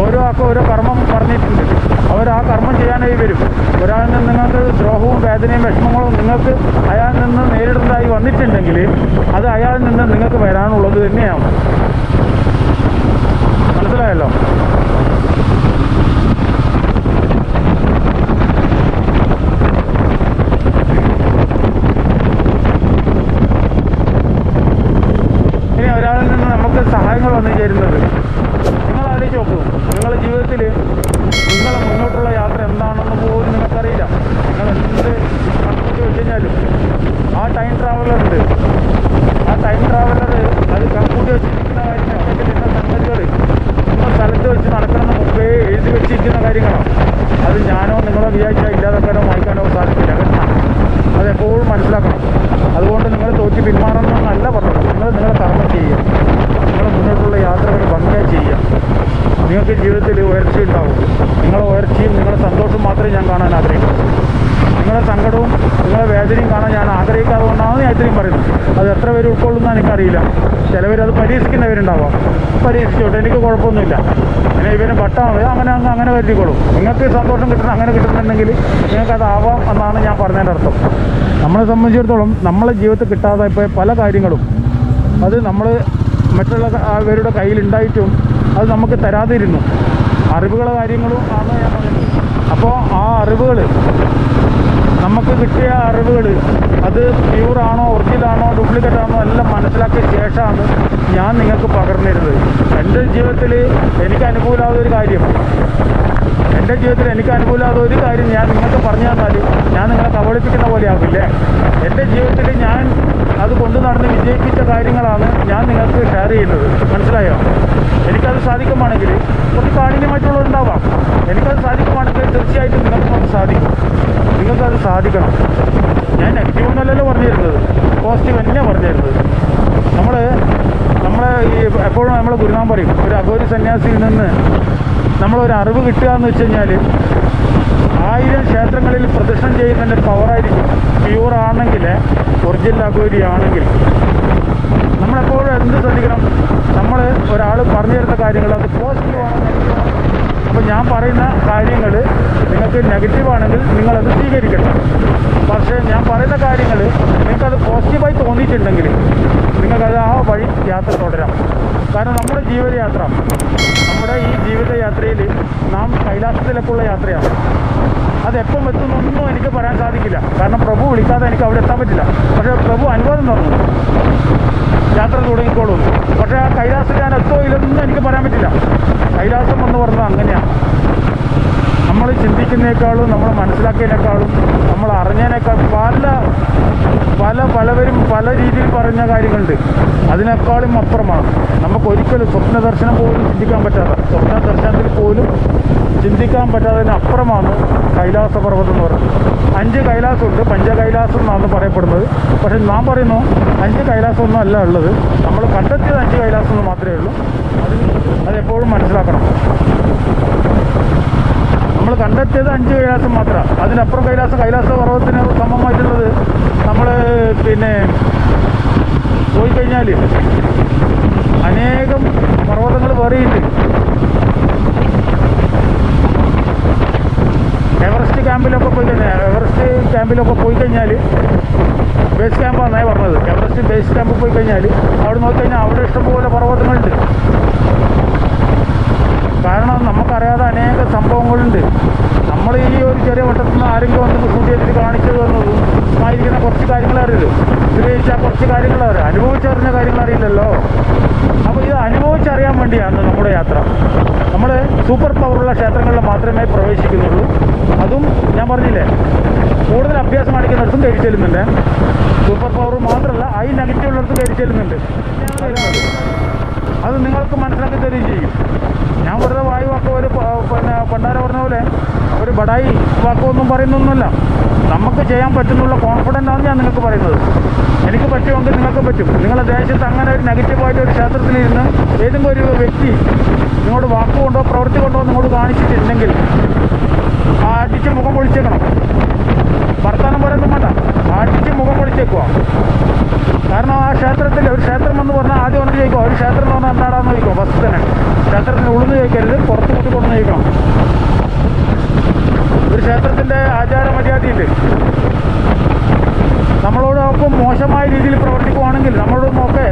ഓരോ ആൾക്കും ഓരോ കർമ്മം പറഞ്ഞിട്ടുണ്ട്. അവർ ആ കർമ്മം ചെയ്യാനായി വരും. ഒരാളിൽ നിന്ന് നിങ്ങൾക്ക് ദ്രോഹവും വേദനയും വിഷമങ്ങളും നിങ്ങൾക്ക് അയാളിൽ നിന്ന് നേരിടുന്നതായി വന്നിട്ടുണ്ടെങ്കിൽ അത് അയാളിൽ നിന്ന് നിങ്ങൾക്ക് വരാനുള്ളത് തന്നെയാണ്. മനസ്സിലായല്ലോ ഇനി ഒരാളിൽ നിന്ന് നമുക്ക് സഹായങ്ങൾ വന്നു ചേരുന്നത് നിങ്ങൾ ആലോചിച്ച് നോക്കൂ നിങ്ങളുടെ ജീവിതത്തിൽ നിങ്ങളെ മുന്നോട്ടുള്ള യാത്ര എന്താണെന്ന് പോലും നിങ്ങൾക്കറിയില്ല നിങ്ങൾ എന്ത് കണക്കൂട്ടി വെച്ച് കഴിഞ്ഞാലും ആ ടൈം ട്രാവലർ ഉണ്ട് ആ ടൈം അത് കൂട്ടി വെച്ചിരിക്കുന്ന അല്ലെങ്കിൽ ഇന്ന സംഗതികൾ നമ്മൾ സ്ഥലത്ത് വെച്ച് നടക്കണമെന്ന് മുമ്പേ എഴുതി വെച്ചിരിക്കുന്ന കാര്യങ്ങളാണ് അത് ഞാനോ നിങ്ങളോ വിചാരിച്ചാൽ ഇല്ലാതാക്കാനോ വായിക്കാനോ സാധിക്കില്ല. അതെപ്പോഴും മനസ്സിലാക്കണം. അതുകൊണ്ട് നിങ്ങൾ തോറ്റി പിന്മാറണമെന്നല്ല പറഞ്ഞത്. നിങ്ങൾ നിങ്ങളെ കർമ്മം ചെയ്യുക നിങ്ങൾ മുന്നോട്ടുള്ള യാത്രകൾ ഭംഗിയായി ചെയ്യുക നിങ്ങൾക്ക് ജീവിതത്തിൽ ഉയർച്ച ഉണ്ടാവും. നിങ്ങളെ ഉയർച്ചയും നിങ്ങളുടെ സന്തോഷവും മാത്രമേ ഞാൻ കാണാൻ ആഗ്രഹിക്കുന്നു നിങ്ങളുടെ സങ്കടവും നിങ്ങളുടെ വേദനയും കാണാൻ ഞാൻ ആഗ്രഹിക്കാതെ ഞാൻ ഇത്രയും പറയുന്നു അത് എത്ര പേര് ഉൾക്കൊള്ളുന്ന എനിക്കറിയില്ല ചിലവർ അത് പരീക്ഷിക്കുന്നവരുണ്ടാവാം. പരീക്ഷിച്ചോട്ടെ എനിക്ക് കുഴപ്പമൊന്നുമില്ല. പിന്നെ ഇവന് പട്ടാണ് അങ്ങനെ അങ്ങ് അങ്ങനെ കരുതിക്കോളും നിങ്ങൾക്ക് സന്തോഷം കിട്ടണം അങ്ങനെ കിട്ടുന്നുണ്ടെങ്കിൽ നിങ്ങൾക്ക് അതാവാം എന്നാണ് ഞാൻ പറഞ്ഞതിന്റെ അർത്ഥം. നമ്മളെ സംബന്ധിച്ചിടത്തോളം നമ്മളെ ജീവിതത്തിൽ കിട്ടാതെ ഇപ്പോൾ പല കാര്യങ്ങളും അത് നമ്മൾ മറ്റുള്ള അവരുടെ കയ്യിലുണ്ടായിട്ടും അത് നമുക്ക് തരാതിരുന്നു. അറിവുകളെ കാര്യങ്ങളും ആണ് ഞാൻ പറയുന്നത് അപ്പോൾ ആ അറിവുകൾ നമുക്ക് കിട്ടിയ അറിവുകൾ അത് പ്യൂറാണോ ഒറിജിനലാണോ ഡ്യൂപ്ലിക്കേറ്റ് ആണോ എല്ലാം മനസ്സിലാക്കിയ ശേഷമാണ് ഞാൻ നിങ്ങൾക്ക് പകർന്നിരുന്നത്. എന്റെ ജീവിതത്തിൽ എനിക്ക് അനുകൂലാവുന്ന ഒരു കാര്യം എന്റെ ജീവിതത്തിൽ എനിക്ക് അനുകൂലമാകുന്ന ഒരു കാര്യം ഞാൻ നിങ്ങൾക്ക് പറഞ്ഞു തന്നാൽ ഞാൻ നിങ്ങളെ കബളിപ്പിക്കുന്ന പോലെ ആകില്ലേ എന്റെ ജീവിതത്തിൽ ഞാൻ അത് കൊണ്ടു നടന്ന് വിജയിപ്പിച്ച കാര്യങ്ങളാണ് ഞാൻ നിങ്ങൾക്ക് ഷെയർ ചെയ്യുന്നത്. മനസ്സിലായോ? എനിക്കത് സാധിക്കുവാണെങ്കിൽ കുറച്ച് കാഠിന്യമായിട്ടുള്ളവരുണ്ടാവാം എനിക്കത് സാധിക്കുവാണെങ്കിൽ തീർച്ചയായിട്ടും നിങ്ങൾക്കത് സാധിക്കും. നിങ്ങൾക്കത് സാധിക്കണം. ഞാൻ നെഗറ്റീവ് ഒന്നല്ലല്ലോ പറഞ്ഞിരുന്നത്. പോസിറ്റീവ് തന്നെയാണ് പറഞ്ഞിരുന്നത്. നമ്മൾ നമ്മളെ ഈ എപ്പോഴും നമ്മൾ ഗുരുനാൻ പറയും ഒരു അഗോരി സന്യാസിയിൽ നിന്ന് നമ്മളൊരു അറിവ് കിട്ടുക എന്ന് വെച്ച് കഴിഞ്ഞാൽ ആയിരം ക്ഷേത്രങ്ങളിൽ പ്രദക്ഷിണം ചെയ്യുന്നതിന്റെ പവറായിരിക്കും പ്യൂർ ആണെങ്കിൽ ഒറിജിനൽ അഗോരി ആണെങ്കിൽ. നമ്മളെപ്പോഴും എന്ത് ശ്രദ്ധിക്കണം? നമ്മൾ ഒരാൾ പറഞ്ഞു തരുന്ന കാര്യങ്ങൾ അത് പോസിറ്റീവ് ആണോ നെഗറ്റീവ് ആണോ അപ്പോൾ ഞാൻ പറയുന്ന കാര്യങ്ങൾ നിങ്ങൾക്ക് നെഗറ്റീവാണെങ്കിൽ നിങ്ങളത് സ്വീകരിക്കണം പക്ഷേ ഞാൻ പറയുന്ന കാര്യങ്ങൾ നിങ്ങൾക്കത് പോസിറ്റീവായി തോന്നിയിട്ടുണ്ടെങ്കിൽ നിങ്ങൾക്കത് ആ വഴി യാത്ര തുടരാം. കാരണം നമ്മുടെ ജീവിതയാത്ര നമ്മുടെ ഈ ജീവിതയാത്രയിൽ നാം കൈലാസത്തിലേക്കുള്ള യാത്രയാണ്. അതെപ്പം എത്തുന്നൊന്നും എനിക്ക് പറയാൻ സാധിക്കില്ല. കാരണം പ്രഭു വിളിക്കാതെ എനിക്ക് അവിടെ എത്താൻ പറ്റില്ല. പക്ഷേ പ്രഭു അനുവാദം തന്നു. യാത്ര തുടങ്ങിക്കോളൂ. പക്ഷേ ആ കൈലാസം ഞാൻ എത്തോ ഇല്ലെന്നും എനിക്ക് പറയാൻ പറ്റില്ല. കൈലാസം എന്ന് പറഞ്ഞത് അങ്ങനെയാണ്. നമ്മൾ ചിന്തിക്കുന്നതിനേക്കാളും നമ്മൾ മനസ്സിലാക്കിയതിനേക്കാളും നമ്മൾ അറിഞ്ഞതിനേക്കാൾ പല പല പലവരും പല രീതിയിൽ പറഞ്ഞ കാര്യങ്ങളുണ്ട്. അതിനേക്കാളും അപ്പുറമാണ്. നമുക്ക് ഒരിക്കലും സ്വപ്ന ദർശനം പോലും ചിന്തിക്കാൻ പറ്റാത്ത സ്വപ്ന ദർശനത്തിൽ പോലും ചിന്തിക്കാൻ പറ്റാത്തതിന് അപ്പുറമാണ് കൈലാസ പർവതം എന്ന് പറയുന്നത്. അഞ്ച് കൈലാസമുണ്ട്. പഞ്ചകൈലാസം എന്നാണ് പറയപ്പെടുന്നത്. പക്ഷെ നാം പറയുന്നു അഞ്ച് കൈലാസമൊന്നും അല്ല ഉള്ളത്. നമ്മൾ കണ്ടെത്തിയത് അഞ്ച് കൈലാസം എന്ന് മാത്രമേ ഉള്ളൂ. അതെപ്പോഴും മനസ്സിലാക്കണം. നമ്മൾ കണ്ടെത്തിയത് അഞ്ച് കൈലാസം മാത്രമാണ് അതിനപ്പുറം കൈലാസം കൈലാസ പർവതത്തിന് സമമായിട്ടുള്ളത് നമ്മൾ പിന്നെ പോയി കഴിഞ്ഞാൽ അനേകം പർവതങ്ങൾ വേറെയുണ്ട് എവറസ്റ്റ് ക്യാമ്പിലൊക്കെ പോയി കഴിഞ്ഞാൽ എവറസ്റ്റ് ക്യാമ്പിലൊക്കെ പോയി കഴിഞ്ഞാൽ ബേസ് ക്യാമ്പാണെന്നേ പറഞ്ഞത്. എവറസ്റ്റ് ബേസ് ക്യാമ്പിൽ പോയി കഴിഞ്ഞാൽ അവിടെ നോക്കിക്കഴിഞ്ഞാൽ അവിടെ ഇഷ്ടംപോലെ പർവതങ്ങളുണ്ട്. കാരണം നമുക്കറിയാതെ അനേക സംഭവങ്ങളുണ്ട്. നമ്മൾ ഈ ഒരു ചെറിയ വട്ടത്തിൽ നിന്ന് ആരെങ്കിലും വന്ന് ഷൂട്ട് ചെയ്തിട്ട് കാണിച്ചു തന്നതും ആയിരിക്കുന്ന കുറച്ച് കാര്യങ്ങൾ ഉപയോഗിച്ചാൽ കുറച്ച് കാര്യങ്ങൾ അറിയാം അനുഭവിച്ചറിഞ്ഞ കാര്യങ്ങൾ അറിയില്ലല്ലോ അപ്പോൾ ഇത് അനുഭവിച്ചറിയാൻ വേണ്ടിയാണ് നമ്മുടെ യാത്ര. നമ്മൾ സൂപ്പർ പവറുള്ള ക്ഷേത്രങ്ങളിൽ മാത്രമേ പ്രവേശിക്കുന്നുള്ളൂ. അതും ഞാൻ പറഞ്ഞില്ലേ കൂടുതൽ അഭ്യാസം കാണിക്കുന്നിടത്തും കയറി ചെല്ലുന്നുണ്ട്. സൂപ്പർ പവർ മാത്രമല്ല ഐ നെഗറ്റീവ് ഉള്ളിടത്തും കയറി ചെല്ലുന്നുണ്ട്. അത് നിങ്ങൾക്ക് മനസ്സിലാക്കി തരികയും ചെയ്യും. ഞാൻ വെറുതെ വായു വാക്കോ ഒരു പിന്നെ പണ്ടാര പറഞ്ഞ പോലെ ഒരു ബടായി വാക്കോ ഒന്നും പറയുന്നൊന്നുമല്ല. നമുക്ക് ചെയ്യാൻ പറ്റുന്നുള്ള കോൺഫിഡന്റ് ആണ് ഞാൻ നിങ്ങൾക്ക് പറയുന്നത്. എനിക്ക് പറ്റുമെങ്കിൽ നിങ്ങൾക്ക് പറ്റും. നിങ്ങൾ ദേശത്ത് അങ്ങനെ ഒരു നെഗറ്റീവായിട്ട് ഒരു ക്ഷേത്രത്തിലിരുന്ന് ഏതെങ്കിലും ഒരു വ്യക്തി നിങ്ങളോട് വാക്കുകൊണ്ടോ പ്രവൃത്തി കൊണ്ടോ നിങ്ങളോട് ആ അടിച്ച് മുഖം പൊളിച്ചേക്കണം. വർത്താനം പറയുന്നത് വേണ്ട അടിച്ച് മുഖം പൊളിച്ചേക്കുക. കാരണം ആ ക്ഷേത്രത്തിൽ ഒരു ക്ഷേത്രം എന്ന് പറഞ്ഞാൽ ആദ്യം ഒന്ന് ചോദിക്കുക ഒരു ക്ഷേത്രം എന്ന് പറഞ്ഞാൽ എന്താണെന്ന് ചോദിക്കുക? ഫസ്റ്റ് തന്നെ. ക്ഷേത്രത്തിന് ഉള്ളിൽ ചോദിക്കരുത് പുറത്ത് കൂട്ടി കൊണ്ടുവന്ന് ചോദിക്കണം. ക്ഷേത്രത്തിന്റെ ആചാര മര്യാദയുണ്ട് നമ്മളോടൊപ്പം മോശമായ രീതിയിൽ പ്രവർത്തിക്കുവാണെങ്കിൽ നമ്മളോടൊന്നൊക്കെ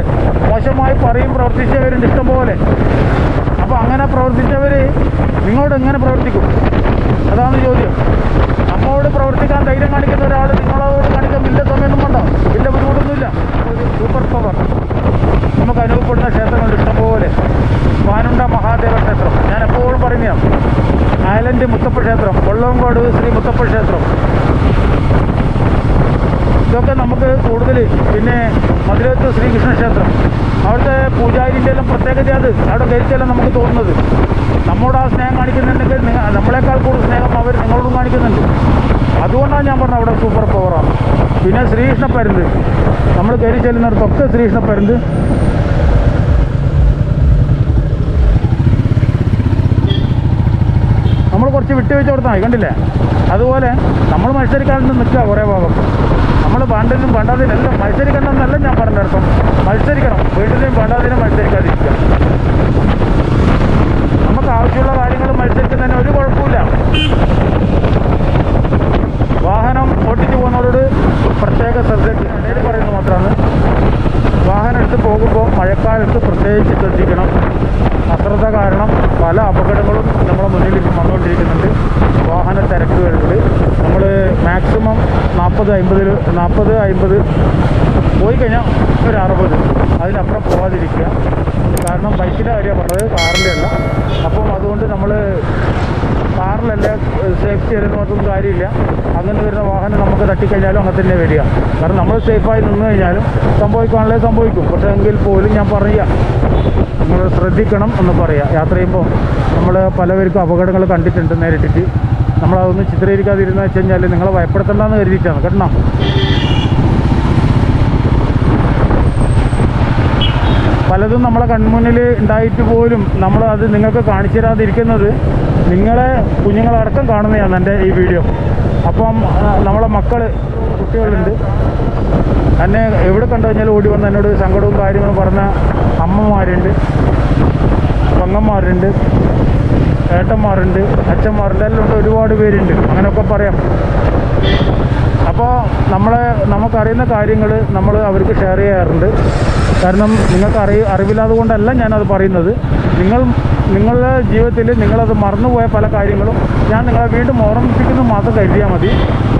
മോശമായി പറയും പ്രവർത്തിച്ചവരുണ്ട് ഇഷ്ടംപോലെ. അപ്പോൾ അങ്ങനെ പ്രവർത്തിച്ചവർ നിങ്ങളോട് എങ്ങനെ പ്രവർത്തിക്കും? അതാണ് ചോദ്യം. നമ്മളോട് പ്രവർത്തിക്കാൻ ധൈര്യം കാണിക്കുന്ന ഒരാൾ നിങ്ങളോട് കാണിക്കാൻ വലിയ സമയമൊന്നും വേണ്ട. വലിയ ബുദ്ധിമുട്ടൊന്നുമില്ല. ഒരു സൂപ്പർ പവർ. നമുക്ക് അനുഭവപ്പെടുന്ന ക്ഷേത്രങ്ങളുണ്ട് ഇഷ്ടംപോലെ. വാനുണ്ട മഹാദേവ ക്ഷേത്രം. ഞാൻ എപ്പോഴും പറയുന്നതാണ്. ഐലൻഡ് മുത്തപ്പ ക്ഷേത്രം കൊള്ളംകോട് ശ്രീ മുത്തപ്പ ക്ഷേത്രം. ഇതൊക്കെ നമുക്ക് കൂടുതൽ പിന്നെ മധുരത്ത് ശ്രീകൃഷ്ണ ക്ഷേത്രം. അവിടുത്തെ പൂജാരിന്റെ എല്ലാം പ്രത്യേകത അത്. അവിടെ ധരിച്ചെല്ലാം നമുക്ക് തോന്നുന്നത്. നമ്മോട് ആ സ്നേഹം കാണിക്കുന്നുണ്ടെങ്കിൽ നമ്മളെക്കാൾ കൂടുതൽ സ്നേഹം അവർ നിങ്ങളോടും കാണിക്കുന്നുണ്ട്. അതുകൊണ്ടാണ് ഞാൻ പറഞ്ഞത് അവിടെ സൂപ്പർ പവറാണ് പിന്നെ ശ്രീകൃഷ്ണ പരുന്ത്. നമ്മൾ കയറി ചെല്ലുന്നിടത്തൊക്കെ ശ്രീകൃഷ്ണ പരുന്ത്. നമ്മൾ വിട്ട് വെച്ച് കൊടുത്താൽ മതി കണ്ടില്ലേ? അതുപോലെ നമ്മൾ മത്സരിക്കാണ്ട് നിൽക്കുക കുറേ ഭാഗം. നമ്മൾ പാണ്ടതിനും പാണ്ടാതിനും എല്ലാം മത്സരിക്കണമെന്നല്ല ഞാൻ പറഞ്ഞിടത്തും മത്സരിക്കണം. വീട്ടിലും പാണ്ടാതിനും മത്സരിക്കാതിരിക്കുക. നമുക്ക് ആവശ്യമുള്ള കാര്യങ്ങൾ മത്സരിക്കുന്നതിന് ഒരു കുഴപ്പമില്ല വാഹനം ഓട്ടിച്ചു പോകുന്നവരോട് പ്രത്യേക ശ്രദ്ധ ഇടയിൽ പറയുന്നത് മാത്രമാണ്. വാഹനം എടുത്ത് പോകുമ്പോൾ മഴക്കാലത്ത് പ്രത്യേകിച്ച് ശ്രദ്ധിക്കണം. അശ്രദ്ധ കാരണം പല അപകടങ്ങളും നമ്മുടെ മുന്നിൽ ഇപ്പം വന്നുകൊണ്ടിരിക്കുന്നുണ്ട്. വാഹന തിരക്കുകളുണ്ട് നമ്മൾ മാക്സിമം നാൽപ്പത് അമ്പതിൽ നാൽപ്പത് അമ്പത് പോയി കഴിഞ്ഞാൽ ഒരു അറുപത്. അതിനപ്പുറം പോകാതിരിക്കുക കാരണം ബൈക്കിന്റെ കാര്യമാണ് പറഞ്ഞത്. കാറിന്റെ അല്ല. അപ്പം അതുകൊണ്ട് നമ്മൾ കാറിലല്ല സേഫ്റ്റി വരുന്നവർക്കൊന്നും കാര്യമില്ല. അങ്ങനെ വരുന്ന വാഹനം നമുക്ക് തട്ടിക്കഴിഞ്ഞാലും അങ്ങനെ തന്നെ വരിക. കാരണം നമ്മൾ സേഫായി നിന്ന് കഴിഞ്ഞാലും സംഭവിക്കാനുള്ളത് സംഭവിക്കും. പക്ഷേ എങ്കിൽ പോലും ഞാൻ പറയുക നിങ്ങൾ ശ്രദ്ധിക്കണം എന്ന് പറയാം. യാത്ര ചെയ്യുമ്പോൾ നമ്മൾ പലവർക്കും അപകടങ്ങൾ കണ്ടിട്ടുണ്ട് നേരിട്ടിട്ട്. നമ്മളതൊന്നും ചിത്രീകരിക്കാതിരുന്ന വെച്ച് കഴിഞ്ഞാൽ നിങ്ങളെ ഭയപ്പെടുത്തണ്ടെന്ന് കരുതിയിട്ടാണ് കേട്ടോ. പലതും നമ്മളെ കൺമുന്നിൽ ഉണ്ടായിട്ട് പോലും നമ്മൾ അത് നിങ്ങൾക്ക് കാണിച്ചു തരാതിരിക്കുന്നത് നിങ്ങളെ കുഞ്ഞുങ്ങളടക്കം കാണുന്നതാണ് എന്റെ ഈ വീഡിയോ. അപ്പം നമ്മളെ മക്കൾ കുട്ടികളുണ്ട്. എന്നെ എവിടെ കണ്ടു കഴിഞ്ഞാൽ ഓടി വന്ന് എന്നോട് സങ്കടവും കാര്യങ്ങളും പറഞ്ഞ അമ്മമാരുണ്ട് പെങ്ങന്മാരുണ്ട് ഏട്ടന്മാരുണ്ട് അച്ഛന്മാരുണ്ട് എല്ലാം ഒരുപാട് പേരുണ്ട്. അങ്ങനെയൊക്കെ പറയാം. അപ്പോൾ നമ്മളെ നമുക്കറിയുന്ന കാര്യങ്ങൾ നമ്മൾ അവർക്ക് ഷെയർ ചെയ്യാറുണ്ട്. കാരണം നിങ്ങൾക്ക് അറിയ അറിവില്ലാതെ കൊണ്ടല്ല ഞാനത് പറയുന്നത്. നിങ്ങൾ നിങ്ങളുടെ ജീവിതത്തിൽ നിങ്ങളത് മറന്നുപോയ പല കാര്യങ്ങളും ഞാൻ നിങ്ങളെ വീണ്ടും ഓർമ്മിപ്പിക്കുന്നത് മാത്രം കരുതിയാൽ മതി.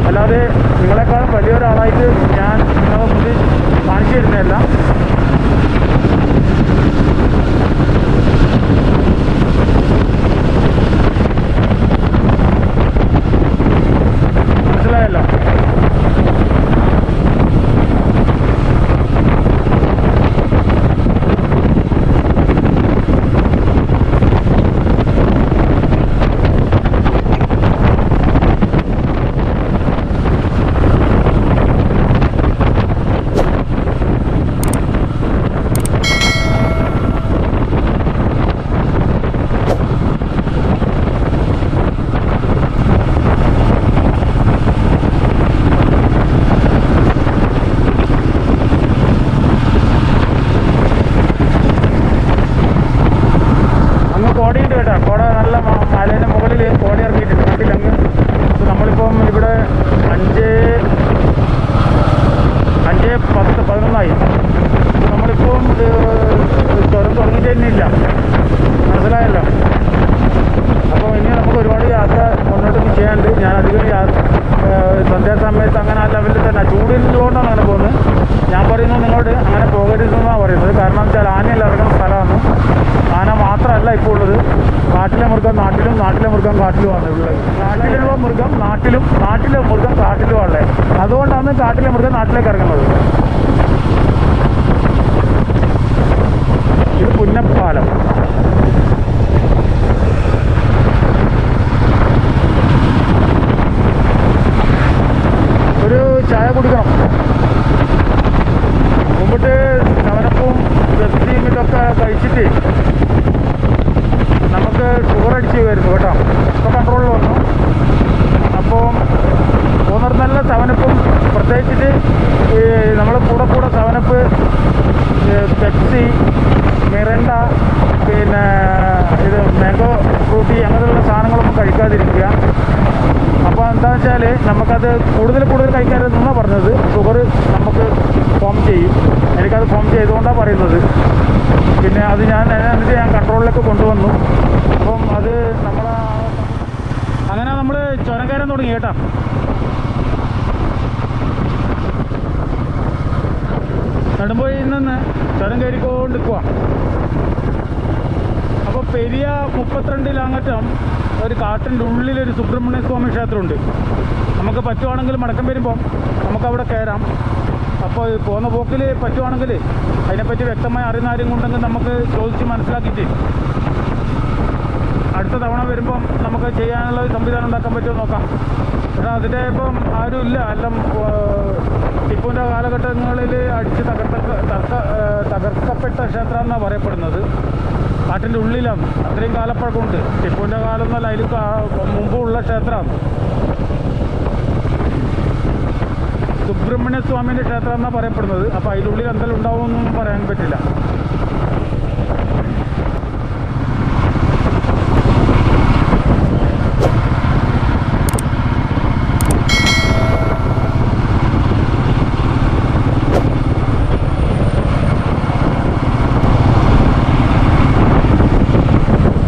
അല്ലാതെ നിങ്ങളെക്കാൾ വലിയൊരാളായിട്ട് ഞാൻ നിങ്ങളെ മുന്നിൽ കാണിച്ചു തരുന്നതല്ല മനസ്സിലായല്ലോ അങ്ങ് കോടിയുണ്ട് കേട്ടോ കോട നല്ല മ- മലേന്റെ മുകളിൽ കോടി ഇറങ്ങിയിട്ടുണ്ട് കണ്ടില്ല അങ്ങ് ഇപ്പൊ നമ്മളിപ്പം ഇവിടെ അഞ്ച് അഞ്ച് പത്ത് പതിനൊന്നായി ഇപ്പൊ നമ്മളിപ്പം ഇത് ചുരം തുടങ്ങിയിട്ട് തന്നെ ഇല്ല മനസ്സിലായല്ലോ അപ്പോൾ ഇനി നമുക്ക് ഒരുപാട് യാത്ര മുന്നോട്ടൊക്കെ ചെയ്യാനുണ്ട് ഞാൻ അധികം യാത്ര സന്ധ്യാസമയത്ത് അങ്ങനെ ആ ലെവലിൽ തന്നെ ചൂടിലുള്ളതുകൊണ്ടാണ് അങ്ങനെ പോകുന്നത് ഞാൻ പറയുന്നു നിങ്ങളോട് അങ്ങനെ പോകരുതെന്നാണ് പറയുന്നത്. കാരണം വെച്ചാൽ ആനയിൽ ഇറങ്ങുന്ന സ്ഥലമാണ്. ആന മാത്രമല്ല ഇപ്പോൾ ഉള്ളത്. കാട്ടിലെ മൃഗം നാട്ടിലും നാട്ടിലെ മൃഗം കാട്ടിലുമാണ് ഉള്ളത്. നാട്ടിലുള്ള മൃഗം നാട്ടിലും നാട്ടിലെ മൃഗം കാട്ടിലുമാണ് അതുകൊണ്ടാണ് കാട്ടിലെ മൃഗം നാട്ടിലേക്ക് ഇറങ്ങുന്നത്. ഇത് പുന്നപ്പാലം. ഒരു ചായ കുടിക്കണം. മുമ്പിട്ട് നവനപ്പവും പെപ്സിയും ഇതൊക്കെ കഴിച്ചിട്ട് നമുക്ക് ഷുഗർ അടിച്ച് വരുന്നു കേട്ടോ. ഇപ്പോൾ കൺട്രോളിൽ വന്നു. അപ്പോൾ പോകുന്നിടത്ത് നല്ല ചവനപ്പും പ്രത്യേകിച്ചിട്ട് ഈ നമ്മൾ കൂടെ കൂടെ ചവനപ്പ് പെപ്സി മിറണ്ട പിന്നെ ഇത് മാംഗോ ഫ്രൂട്ടി അങ്ങനെയുള്ള സാധനങ്ങളൊന്നും കഴിക്കാതിരിക്കുക. അപ്പോൾ എന്താണെന്ന് വെച്ചാൽ നമുക്കത് കൂടുതൽ കൂടുതൽ കഴിക്കരുതെന്നാണ് പറഞ്ഞത് ഷുഗർ നമുക്ക് ഫോം ചെയ്യും എനിക്കത് ഫോം ചെയ്തുകൊണ്ടാണ് പറയുന്നത്. പിന്നെ അത് ഞാൻ എന്നിട്ട് ഞാൻ കൺട്രോളിലേക്ക് കൊണ്ടുവന്നു. അപ്പം അത് നമ്മൾ അങ്ങനെ നമ്മൾ ചുരം കയറാൻ തുടങ്ങി കേട്ടോ. നെടുമ്പോയിൽ നിന്ന് ചുരം കയറിക്കൊണ്ടിരിക്കുക അപ്പോൾ പെരിയ മുപ്പത്തിരണ്ടിലങ്ങറ്റം ഒരു കാട്ടിന്റെ ഉള്ളിലൊരു സുബ്രഹ്മണ്യ സ്വാമി ക്ഷേത്രമുണ്ട്. നമുക്ക് പറ്റുവാണെങ്കിൽ മടക്കം വരുമ്പം നമുക്കവിടെ കയറാം. അപ്പോൾ പോകുന്ന പോക്കിൽ പറ്റുവാണെങ്കിൽ അതിനെപ്പറ്റി വ്യക്തമായി അറിയുന്ന ആരും കൊണ്ടെങ്കിൽ നമുക്ക് ചോദിച്ച് മനസ്സിലാക്കിയിട്ട് അടുത്ത തവണ വരുമ്പം നമുക്ക് ചെയ്യാനുള്ള സംവിധാനം ഉണ്ടാക്കാൻ പറ്റുമോ നോക്കാം. പക്ഷേ അതിന്റെ ഇപ്പം ആരും ഇല്ല. എല്ലാം ടിപ്പുവിന്റെ കാലഘട്ടങ്ങളിൽ അടിച്ച് തകർത്ത തകർക്കപ്പെട്ട ക്ഷേത്രം എന്നാണ് പറയപ്പെടുന്നത്. കാട്ടിന്റെ ഉള്ളിലാണ്. അത്രയും കാലപ്പഴക്കമുണ്ട്. ടിപ്പുവിന്റെ കാലം എന്നല്ല അതിൽ മുമ്പുള്ള ക്ഷേത്രമാണ് സുബ്രഹ്മണ്യ സ്വാമിന്റെ ക്ഷേത്രം എന്നാണ് പറയപ്പെടുന്നത്. അപ്പോൾ അതിനുള്ളിൽ എന്തെങ്കിലും ഉണ്ടാവുമെന്നൊന്നും പറയാൻ പറ്റില്ല.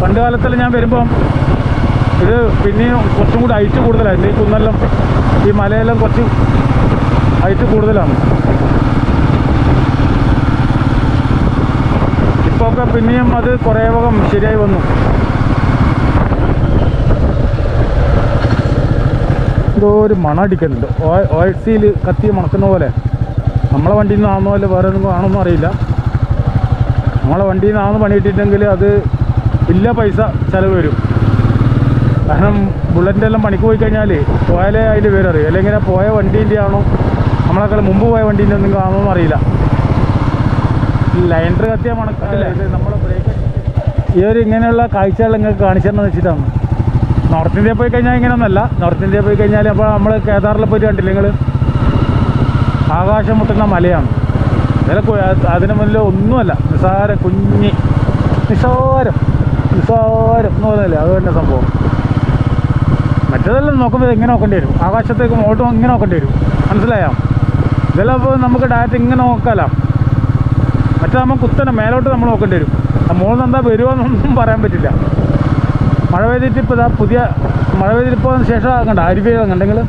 പണ്ട് കാലത്തിൽ ഞാൻ വരുമ്പം ഇത് പിന്നെയും കുറച്ചും കൂടി ഹൈറ്റ് കൂടുതലായിരുന്നു ഈ കുന്നെല്ലാം ഈ മലയെല്ലാം കുറച്ച് ഹൈറ്റ് കൂടുതലാണ്. ഇപ്പോൾ ഒക്കെ പിന്നെയും അത് കുറേ വകം ശരിയായി വന്നു. എന്തോ ഒരു മണ അടിക്കുന്നുണ്ട്. ഓയിൽ കത്തി മണക്കുന്ന പോലെ. നമ്മളെ വണ്ടിയിൽ നിന്നാണെന്നോ അല്ല വേറെ ഒന്നും ആണെന്നോ അറിയില്ല. നമ്മളെ വണ്ടിയിൽ നിന്നാണെന്ന് പണിയിട്ടിട്ടെങ്കിൽ അത് ഇല്ല പൈസ ചിലവ് വരും. കാരണം ബുള്ളറ്റിന്റെ എല്ലാം പണിക്ക് പോയി കഴിഞ്ഞാൽ പോയാലേ അതിന്റെ പേരറിയും. അല്ലെങ്കിൽ പോയ വണ്ടീന്റെ ആണോ നമ്മളെക്കാൾ മുമ്പ് പോയ വണ്ടിയിൽ ഒന്നും കാണുമെന്ന് അറിയില്ല. ലൈൻഡർ കത്തിയ മണക്കല്ലേ നമ്മളെ ബ്രേക്ക് ഈ ഒരു ഇങ്ങനെയുള്ള കാഴ്ചകൾ നിങ്ങൾക്ക് കാണിച്ചതെന്ന് വെച്ചിട്ടാണ്. നോർത്ത് ഇന്ത്യ പോയി കഴിഞ്ഞാൽ ഇങ്ങനെയൊന്നല്ല. നോർത്ത് ഇന്ത്യ പോയി കഴിഞ്ഞാൽ അപ്പോൾ നമ്മൾ കേദാറിൽ പോയിട്ട് കണ്ടില്ല നിങ്ങൾ ആകാശം മുട്ടുന്ന മലയാണ്. അതിലെ അതിന് മുന്നിൽ ഒന്നുമല്ല. നിസ്സാര കുഞ്ഞി. നിസ്സാരം. നിസ്സാരം എന്ന് പറഞ്ഞല്ലേ അത് തന്നെ സംഭവം. മറ്റേതെല്ലാം നോക്കുമ്പോൾ ഇങ്ങനെ നോക്കേണ്ടി വരും. ആകാശത്തേക്ക് ഓട്ടോ ഇങ്ങനെ നോക്കേണ്ടി വരും. മനസ്സിലായോ? ഇതെല്ലാം നമുക്ക് ഡയറക്റ്റ് ഇങ്ങനെ നോക്കാലോ. മറ്റേ നമ്മൾ കുത്തനെ മേലോട്ട് നമ്മൾ നോക്കേണ്ടി വരും. മുകളിൽ എന്താ വരുമോന്നൊന്നും പറയാൻ പറ്റില്ല. മഴ പെയ്തിട്ട് ഇപ്പോൾ ഇതാ പുതിയ മഴ പെയ്തിട്ട് ഇപ്പോൾ ശേഷം കണ്ട അരുവി കണ്ടെങ്കിൽ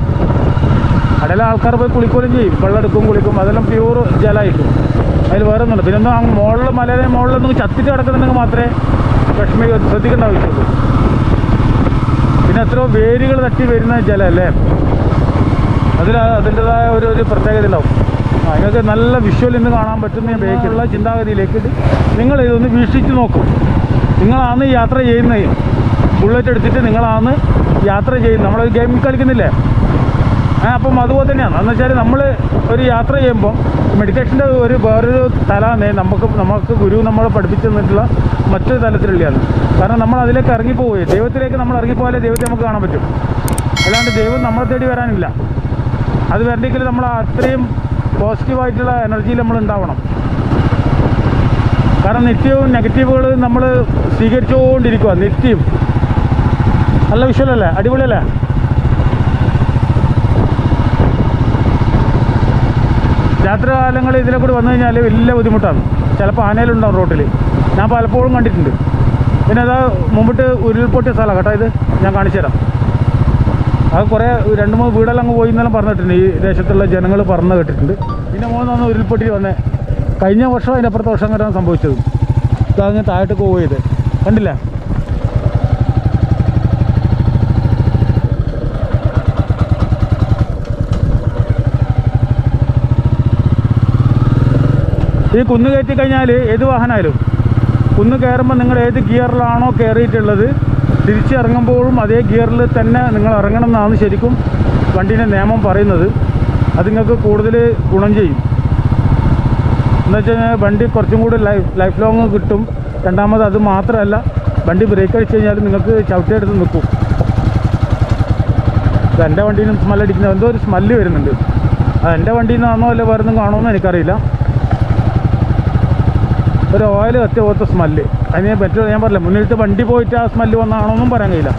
കടയിലെ ആൾക്കാർ പോയി കുളിക്കുകയും ചെയ്യും. വെള്ളം എടുക്കും കുളിക്കും. അതെല്ലാം പ്യൂർ ജലമായിരിക്കും അതിൽ വേറെ ഒന്നുമില്ല. പിന്നെ ഒന്നും മുകളിൽ മലയിലെ മുകളിലൊന്നും ചത്തിട്ട് കിടക്കുന്നുണ്ടെങ്കിൽ മാത്രമേ വിഷമി ശ്രദ്ധിക്കേണ്ട ആവശ്യമുള്ളൂ. പിന്നെ എത്രയോ വേരുകൾ തട്ടി വരുന്ന ജലമല്ലേ അതിൽ അതിന്റെതായ ഒരു ഒരു പ്രത്യേകത ഉണ്ടാവും. അതിനൊക്കെ നല്ല വിഷ്വൽ ഇന്ന് കാണാൻ പറ്റുന്ന ബേക്കുള്ള ചിന്താഗതിയിലേക്ക് നിങ്ങൾ ഇതൊന്ന് വീക്ഷിച്ച് നോക്കും. നിങ്ങളാണ് യാത്ര ചെയ്യുന്നത്. ബുള്ളറ്റ് എടുത്തിട്ട് നിങ്ങളാണ് യാത്ര ചെയ്യുന്നത്. നമ്മളൊരു ഗെയിം കളിക്കുന്നില്ലേ? ഏ അപ്പം അതുപോലെ തന്നെയാണ്. എന്ന് വെച്ചാൽ നമ്മൾ ഒരു യാത്ര ചെയ്യുമ്പോൾ മെഡിറ്റേഷന്റെ ഒരു വേറൊരു തലമാണ് നമുക്ക് നമുക്ക് ഗുരു നമ്മളെ പഠിപ്പിച്ചു തന്നിട്ടുള്ള മറ്റൊരു തലത്തിലുള്ളതാണ് കാരണം നമ്മൾ അതിലേക്ക് ഇറങ്ങിപ്പോവുകയെ ദൈവത്തിലേക്ക് നമ്മൾ ഇറങ്ങിപ്പോയാലേ ദൈവത്തെ നമുക്ക് കാണാൻ പറ്റും. അല്ലാണ്ട് ദൈവം നമ്മളെ തേടി വരാനില്ല. അത് വരണമെങ്കിൽ നമ്മൾ അത്രയും പോസിറ്റീവായിട്ടുള്ള എനർജിയിൽ നമ്മൾ ഉണ്ടാവണം. കാരണം നിത്യവും നെഗറ്റീവുകൾ നമ്മൾ സ്വീകരിച്ചുകൊണ്ടിരിക്കുക നിത്യം. നല്ല വിഷ്വലല്ലേ? അടിപൊളിയല്ലേ? രാത്രികാലങ്ങളിൽ ഇതിലെ കൂടി വന്നു കഴിഞ്ഞാൽ വലിയ ബുദ്ധിമുട്ടാണ്. ചിലപ്പോൾ ആനയിലുണ്ടാവും റോട്ടിൽ ഞാൻ പലപ്പോഴും കണ്ടിട്ടുണ്ട്. പിന്നെ അതാ മുമ്പിട്ട് ഉരുൾപൊട്ടിയ സ്ഥലമാണ് കേട്ടോ ഇത്? ഞാൻ കാണിച്ചു തരാം അത് കുറേ രണ്ട് മൂന്ന് വീടെല്ലാം അങ്ങ് പോയി എന്നെല്ലാം പറഞ്ഞിട്ടുണ്ട്. ഈ ദേശത്തുള്ള ജനങ്ങൾ പറഞ്ഞു കേട്ടിട്ടുണ്ട്. പിന്നെ മൂന്നൊന്ന് ഉരുൾപൊട്ടി വന്നേ കഴിഞ്ഞ വർഷം അതിന്റെ അപ്പുറത്തെ വർഷം വരെ സംഭവിച്ചത്. ഇതങ്ങ് താഴോട്ട് പോയത്. കണ്ടില്ല? ഈ കുന്ന് കയറ്റി കഴിഞ്ഞാൽ ഏത് വാഹനമായാലും? കുന്ന് കയറുമ്പോൾ നിങ്ങൾ ഏത് ഗിയറിലാണോ കയറിയിട്ടുള്ളത്? തിരിച്ചിറങ്ങുമ്പോഴും അതേ ഗിയറിൽ തന്നെ നിങ്ങൾ ഇറങ്ങണം എന്നാണ് ശരിക്കും വണ്ടീന്റെ നിയമം പറയുന്നത്. അത് നിങ്ങൾക്ക് കൂടുതൽ ഗുണം ചെയ്യും. എന്ന് വെച്ച് കഴിഞ്ഞാൽ വണ്ടി കുറച്ചും കൂടി ലൈഫ് ലൈഫ് ലോങ് കിട്ടും. രണ്ടാമത് അത് മാത്രമല്ല വണ്ടി ബ്രേക്ക് അടിച്ചു കഴിഞ്ഞാൽ നിങ്ങൾക്ക് ചവിട്ടിയെടുത്ത് നിൽക്കും. എന്റെ വണ്ടിയിൽ നിന്ന് സ്മെല്ലടിക്കുന്നത് എന്തോ ഒരു സ്മെല്ല് വരുന്നുണ്ട്. അത് എന്റെ വണ്ടിയിൽ നിന്നാണോ അല്ല വേറെ കാണുമെന്ന് എനിക്കറിയില്ല. ഒരു ഓയിൽ കത്തിയ പോലത്തെ സ്മെല്ല് അതിന് പറ്റുമോ ഞാൻ പറഞ്ഞില്ല മുന്നിലത്തെ വണ്ടി പോയിട്ട് ആ സ്മെല്ല് വന്നാണോ എന്നും പറയാൻ കഴിയില്ല.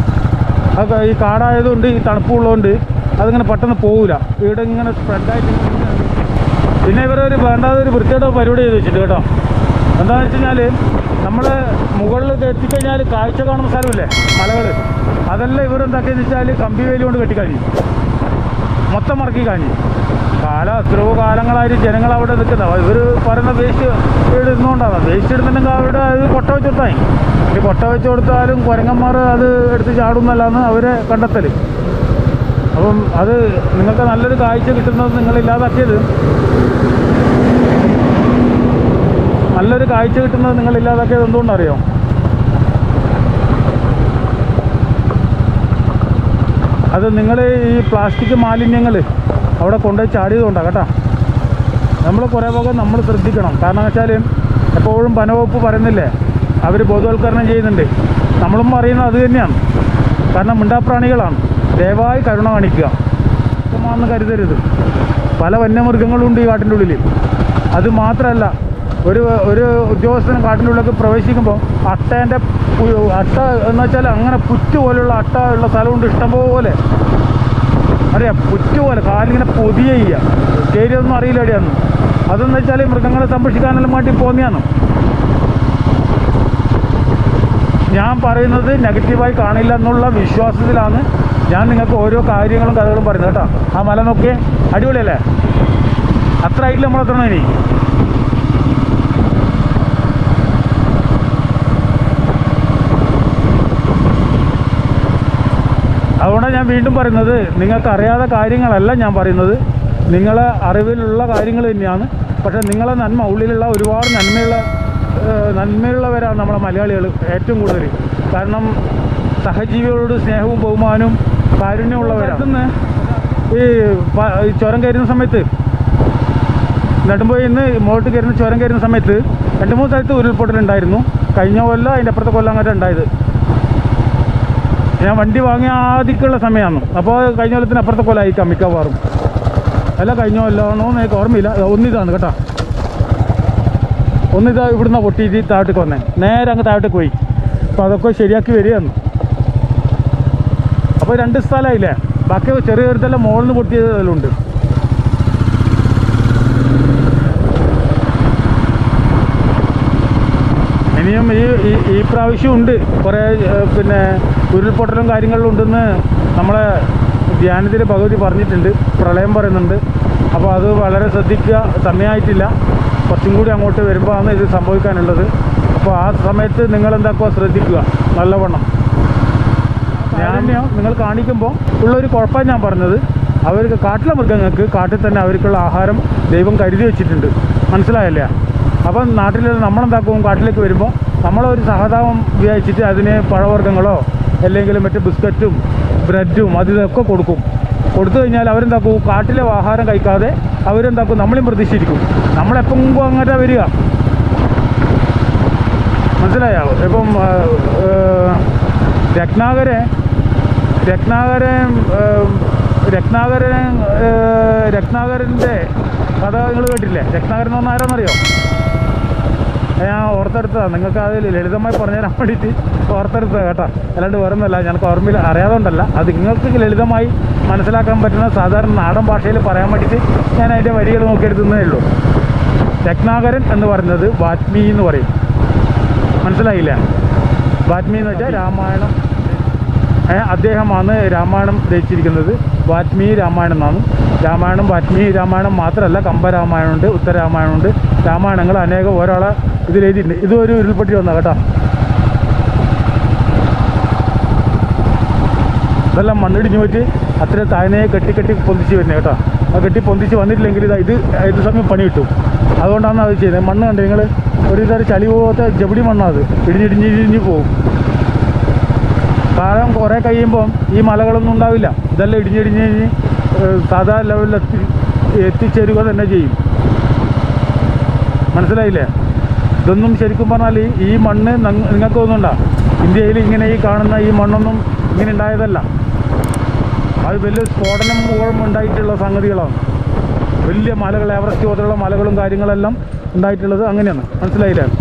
അത് ഈ കാടായതുകൊണ്ട് ഈ തണുപ്പുള്ളതുകൊണ്ട് അതിങ്ങനെ പെട്ടെന്ന് പോകില്ല വീട് ഇങ്ങനെ സ്പ്രെഡായിട്ട് പിന്നെ ഇവരൊരു വേണ്ടാതെ ഒരു വൃത്തിയുടെ പരിപാടി ചെയ്ത് വെച്ചിട്ട് കേട്ടോ. എന്താണെന്ന് വെച്ച് കഴിഞ്ഞാൽ നമ്മൾ മുകളിൽ എത്തിക്കഴിഞ്ഞാൽ കാഴ്ച കാണുന്ന സ്ഥലമില്ലേ മലകൾ അതെല്ലാം ഇവരെന്താക്കിയെന്ന് വെച്ചാൽ കമ്പി വേലി കൊണ്ട് കെട്ടിക്കഴിഞ്ഞു. മൊത്തം മറക്കി കഴിഞ്ഞു കാലം എത്രയോ കാലങ്ങളായിട്ട് ജനങ്ങൾ അവിടെ നിൽക്കുന്നത്. ഇവർ പറയുന്ന വേസ്റ്റ് ഇടുന്നോണ്ടാണ്. വേസ്റ്റ് ഇടുന്നുണ്ടെങ്കിൽ അവിടെ അത് കൊട്ട വെച്ച് കൊടുത്താൽ ഈ കൊട്ട വെച്ച് കൊടുത്താലും കുരങ്ങന്മാർ അത് എടുത്ത് ചാടുന്നല്ലാന്ന് അവരെ കണ്ടെത്തൽ അപ്പം അത് നിങ്ങൾക്ക് നല്ലൊരു കാഴ്ച കിട്ടുന്നത് നിങ്ങൾ ഇല്ലാതാക്കിയത്. നല്ലൊരു കാഴ്ച കിട്ടുന്നത് നിങ്ങൾ ഇല്ലാതാക്കിയത് എന്തുകൊണ്ടറിയോ? അത് നിങ്ങൾ ഈ പ്ലാസ്റ്റിക് മാലിന്യങ്ങൾ അവിടെ കൊണ്ടുപോയി ചാടിയതുകൊണ്ടാണ് കേട്ടോ. നമ്മൾ കുറേ ഭാഗം നമ്മൾ ശ്രദ്ധിക്കണം. കാരണം വെച്ചാൽ എപ്പോഴും വനവകുപ്പ് പറയുന്നില്ലേ അവർ ബോധവൽക്കരണം ചെയ്യുന്നുണ്ട്. നമ്മളും പറയുന്നത് അത് തന്നെയാണ്. കാരണം മിണ്ടാപ്രാണികളാണ്. ദയവായി കരുണ കാണിക്കുക. എന്ന് കരുതരുത്. പല വന്യമൃഗങ്ങളുണ്ട് ഈ കാട്ടിന്റെ ഉള്ളിൽ അത് മാത്രമല്ല ഒരു ഒരു ഉദ്യോഗസ്ഥൻ കാട്ടിന്റെ ഉള്ളിലേക്ക് പ്രവേശിക്കുമ്പോൾ അട്ടേന്റെ അട്ട എന്ന് വെച്ചാൽ അങ്ങനെ പുറ്റ് പോലെയുള്ള അട്ട ഉള്ള സ്ഥലമുണ്ട് ഇഷ്ടംപോലെ. അറിയാം പുറ്റ് പോലെ കാലിങ്ങനെ പൊതിയ ചെയ്യുക. കയറിയതൊന്നും അറിയില്ല എവിടെയാന്ന് അതെന്ന് വെച്ചാൽ മൃഗങ്ങളെ സംരക്ഷിക്കാനെല്ലാം വേണ്ടി പോന്നെയാണ്? ഞാൻ പറയുന്നത് നെഗറ്റീവായി കാണില്ല എന്നുള്ള വിശ്വാസത്തിലാണ് ഞാൻ നിങ്ങൾക്ക് ഓരോ കാര്യങ്ങളും കഥകളും പറയുന്നത് കേട്ടോ. ആ മല നോക്കിയേ. അടിപൊളിയല്ലേ? അത്ര ആയിട്ടില്ല നമ്മളെത്തണം ഇനി? അതുകൊണ്ടാണ് ഞാൻ വീണ്ടും പറയുന്നത്. നിങ്ങൾക്ക് അറിയാത്ത കാര്യങ്ങളല്ല ഞാൻ പറയുന്നത്. നിങ്ങളെ അറിവിലുള്ള കാര്യങ്ങൾ തന്നെയാണ്. പക്ഷേ നിങ്ങളെ നന്മ ഉള്ളിലുള്ള ഒരുപാട് നന്മയുള്ള നന്മയുള്ളവരാണ് നമ്മളെ മലയാളികൾ ഏറ്റവും കൂടുതൽ. കാരണം സഹജീവികളോട് സ്നേഹവും ബഹുമാനവും കാരുണ്യമുള്ളവരാണ്. ഈ ചുരം കയറുന്ന സമയത്ത് നെടുമ്പോയിൽ നിന്ന് മുകളിട്ട് കയറുന്ന ചുരം കയറുന്ന സമയത്ത് രണ്ട് മൂന്ന് സ്ഥലത്ത് ഉരുൾപൊട്ടലുണ്ടായിരുന്നു. കഴിഞ്ഞ കൊല്ലം അതിന്റെ അപ്പുറത്തെ കൊല്ലം അങ്ങോട്ട് ഉണ്ടായത്. ഞാൻ വണ്ടി വാങ്ങിയ ആദ്യക്കുള്ള സമയമാണ്. അപ്പോൾ കഴിഞ്ഞ കൊല്ലത്തിന് അപ്പുറത്തെ കൊല്ലമായി മിക്കവാറും. അല്ല കഴിഞ്ഞ കൊല്ലമാണോ എന്ന് ഓർമ്മയില്ല. ഒന്നിതാണ് കേട്ടോ. ഒന്നിതാ ഇവിടുന്ന് പൊട്ടിയിട്ട് താഴോട്ടേക്ക് വന്നേ. നേരെ അങ്ങ് താഴോട്ട് പോയി. അപ്പോൾ അതൊക്കെ ശരിയാക്കി വരികയാണ്. അപ്പോൾ രണ്ട് സ്ഥലമായില്ലേ ബാക്കി ചെറിയ ചെറുതെല്ലാം മുകളിൽ നിന്ന് പൊട്ടിയതെല്ലാം ഉണ്ട്. ഈ പ്രാവശ്യം ഉണ്ട്. കുറേ പിന്നെ ഉരുൾപൊട്ടലും കാര്യങ്ങളിലും ഉണ്ടെന്ന് നമ്മളെ ധ്യാനത്തിൽ ഭഗവതി പറഞ്ഞിട്ടുണ്ട്. പ്രളയം പറയുന്നുണ്ട്. അപ്പോൾ അത് വളരെ ശ്രദ്ധിക്കുക. സമയമായിട്ടില്ല കുറച്ചും കൂടി അങ്ങോട്ട് വരുമ്പോഴാണ് ഇത് സംഭവിക്കാനുള്ളത്. അപ്പോൾ ആ സമയത്ത് നിങ്ങൾ എന്താക്കുക ശ്രദ്ധിക്കുക. നല്ലവണ്ണം. ഞാൻ നിങ്ങൾ കാണിക്കുമ്പോൾ ഉള്ളൊരു കുഴപ്പം ഞാൻ പറഞ്ഞത്. അവർക്ക് കാട്ടിലെ മൃഗങ്ങൾക്ക് കാട്ടിൽ തന്നെ അവർക്കുള്ള ആഹാരം ദൈവം കരുതി വെച്ചിട്ടുണ്ട്. മനസ്സിലായല്ലേ? അപ്പം നാട്ടിൽ നമ്മളെന്താക്കും? കാട്ടിലേക്ക് വരുമ്പോൾ നമ്മളൊരു സഹതാപം വിചാരിച്ചിട്ട് അതിന് പഴവർഗങ്ങളോ അല്ലെങ്കിൽ മറ്റ് ബിസ്ക്കറ്റും ബ്രെഡും അത് ഇതൊക്കെ കൊടുക്കും. കൊടുത്തു കഴിഞ്ഞാൽ അവരെന്താക്കും? കാട്ടിലെ ആഹാരം കഴിക്കാതെ അവരെന്താക്കും? നമ്മളും പ്രതീക്ഷിച്ചിരിക്കും. നമ്മളെപ്പോഴും അങ്ങനെ വരിക. മനസ്സിലായോ? ഇപ്പം രത്നാകരെ രത്നാകരൻ രത്നാകരൻ രത്നാകരന്റെ കഥ നിങ്ങൾ കേട്ടില്ലേ രത്നാകരൻ എന്ന് പറഞ്ഞാൽ ആരാന്നറിയോ? ഞാൻ ഓർത്തെടുത്തതാണ് നിങ്ങൾക്ക് അത് ലളിതമായി പറഞ്ഞു തരാൻ വേണ്ടിയിട്ട് ഓർത്തെടുത്തത് കേട്ടോ. അല്ലാണ്ട് വേറെ ഒന്നുമല്ല ഞങ്ങൾക്ക് ഓർമ്മയിൽ അറിയാതുകൊണ്ടല്ല അത് നിങ്ങൾക്ക് ലളിതമായി മനസ്സിലാക്കാൻ പറ്റുന്ന സാധാരണ നാടൻ ഭാഷയിൽ പറയാൻ വേണ്ടിയിട്ട് ഞാൻ അതിന്റെ വരികൾ നോക്കിയെടുക്കുന്നതേ ഉള്ളൂ. രത്നാകരൻ എന്ന് പറയുന്നത് വാത്മീ എന്ന് പറയും. മനസ്സിലായില്ല? വാത്മീ എന്ന് വെച്ചാൽ രാമായണം അദ്ദേഹമാണ് രാമായണം രചിച്ചിരിക്കുന്നത്. വാത്മീ രാമായണം എന്നാണ്. രാമായണം വാത്മീ രാമായണം മാത്രമല്ല കമ്പരാമായണമുണ്ട് ഉത്തരാമായണമുണ്ട് രാമായണങ്ങൾ അനേകം ഒരാളെ ഇതിൽ എഴുതിയിട്ടുണ്ട്. ഒരു ഉരുൾപൊട്ടി വന്ന കേട്ടോ. ഇതെല്ലാം മണ്ണിടിഞ്ഞു പറ്റി അത്ര താഴ്ന്നയെ കെട്ടി കെട്ടി പൊന്തിച്ച് വരുന്നത് കേട്ടോ. ആ കെട്ടി പൊന്തിച്ച് വന്നിട്ടില്ലെങ്കിൽ ഇതാ ഇത് ഇത് സമയം പണി കിട്ടും. അതുകൊണ്ടാണ് അത് ചെയ്യുന്നത്. മണ്ണ് കണ്ടു നിങ്ങൾ ഒരു ഇതൊരു ചളി പോകാത്ത ജബടി മണ്ണാണ് അത്. ഇടിഞ്ഞിടിഞ്ഞിടിഞ്ഞ് പോകും കാലം കുറേ കഴിയുമ്പം ഈ മലകളൊന്നും ഉണ്ടാവില്ല. ഇതെല്ലാം ഇടിഞ്ഞിടിഞ്ഞ് കഴിഞ്ഞ് സാധാ ലെവലിൽ എത്തി എത്തിച്ചേരുക തന്നെ ചെയ്യും. മനസ്സിലായില്ലേ? ഇതൊന്നും ശരിക്കും പറഞ്ഞാൽ ഈ- മണ്ണ് നങ് നിങ്ങൾക്ക് ഒന്നുണ്ടാ ഇന്ത്യയിൽ ഇങ്ങനെ ഈ കാണുന്ന ഈ മണ്ണൊന്നും ഇങ്ങനെ ഉണ്ടായതല്ല. അത് വലിയ സ്ഫോടനം മൂലം ഉണ്ടായിട്ടുള്ള സംഗതികളാണ്. വലിയ മലകൾ എവറസ്റ്റ് പോലുള്ള മലകളും കാര്യങ്ങളെല്ലാം ഉണ്ടായിട്ടുള്ളത് അങ്ങനെയാണ്. മനസ്സിലായില്ലേ?